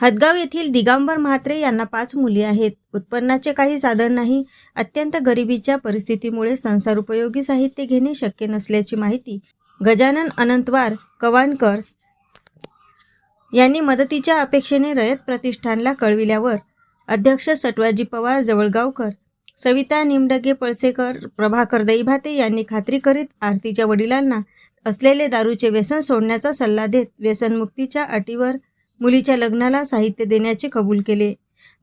हदगाव येथील दिगंबर म्हात्रे यांना पाच मुली आहेत. उत्पन्नाचे काही साधन नाही. अत्यंत गरिबीच्या परिस्थितीमुळे संसार उपयोगी साहित्य घेणे शक्य नसल्याची माहिती गजानन अनंतवार कवानकर यांनी मदतीच्या अपेक्षेने रयत प्रतिष्ठानला कळविल्यावर अध्यक्ष सटवाजी पवार जवळगावकर सविता निमडगे पळसेकर प्रभाकर दैभाते यांनी खात्री करीत आरतीच्या वडिलांना असलेले दारूचे व्यसन सोडण्याचा सल्ला देत व्यसनमुक्तीच्या अटीवर मुलीच्या लग्नाला साहित्य देण्याचे कबूल केले.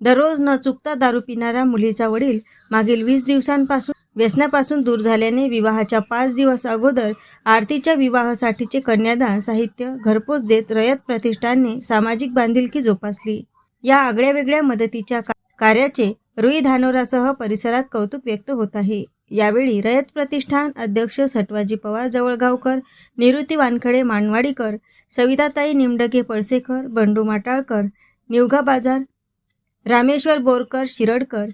दररोज न चुकता दारू पिणाऱ्या मुलीचा वडील मागील वीस दिवसांपासून व्यसनापासून दूर झाल्याने विवाहाच्या पाच दिवस अगोदर आरतीच्या विवाहासाठीचे कन्यादान साहित्य घरपोच देत रयत प्रतिष्ठानने सामाजिक बांधिलकी जोपासली. या आगळ्या वेगळ्या मदतीच्या का- कार्याचे रुई धानोरासह परिसरात कौतुक व्यक्त होत आहे. यावेळी रयत प्रतिष्ठान अध्यक्ष सटवाजी पवार जवळगावकर निवृत्ती Wankhede मानवाडीकर सविताताई निमडगे पळसेकर Bandu Matalkar Nivgha Bazar Rameshwar Borkar Shiradkar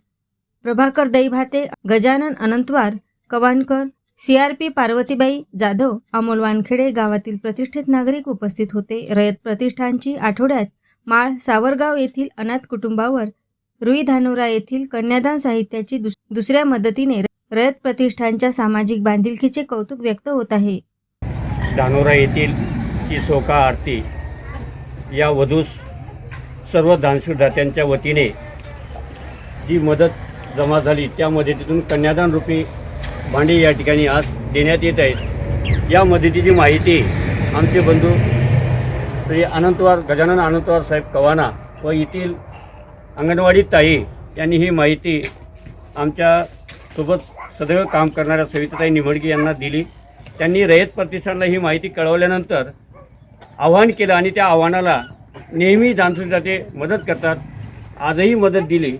Prabhakar Daibhate Gajanan Anantwar Kawankar C R P Parvatibai Jadhav Amol Wankhede गावातील प्रतिष्ठित नागरिक उपस्थित होते. रयत प्रतिष्ठानची आठवड्यात माळ सावरगाव येथील अनाथ कुटुंबावर रुई धानोरा येथील कन्यादान साहित्याची दुस दुसऱ्या मदतीने रयत प्रतिष्ठानच्या सामाजिक बांधिलकीचे कौतुक व्यक्त होत आहे. धानोरा येथील ती सोका आरती या वधूस सर्व दानशूरदात्यांच्या वतीने जी मदत जमा झाली त्या मदतीतून कन्यादान रूपी भांडी या ठिकाणी आज देण्यात येत आहेत. या मदतीची माहिती आमचे बंधू श्री अनंतवार गजानन अनंतवार साहेब कवाना व येथील अंगणवाडी ताई यांनी ही माहिती आमच्यासोबत सदैव काम करणाऱ्या सविताताई निमडगी यांना दिली. त्यांनी रयत प्रतिष्ठानला ही माहिती कळवल्यानंतर आव्हान केलं आणि त्या आव्हानाला नेहमी दानशूरदाते मदत करतात. आजही मदत दिली.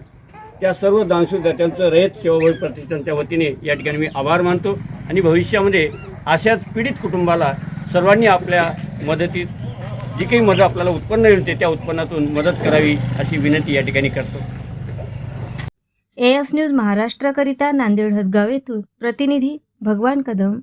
त्या सर्व दानशूरदात्यांचं रयत सेवाभावी प्रतिष्ठानच्या वतीने या ठिकाणी मी आभार मानतो आणि भविष्यामध्ये अशाच पीडित कुटुंबाला सर्वांनी आपल्या मदतीत जी काही मदत आपल्याला उत्पन्न मिळते त्या उत्पन्नातून मदत करावी अशी विनंती या ठिकाणी करतो. एस न्यूज महाराष्ट्राकरिता नांदेड हदगाव येथून प्रतिनिधी भगवान कदम.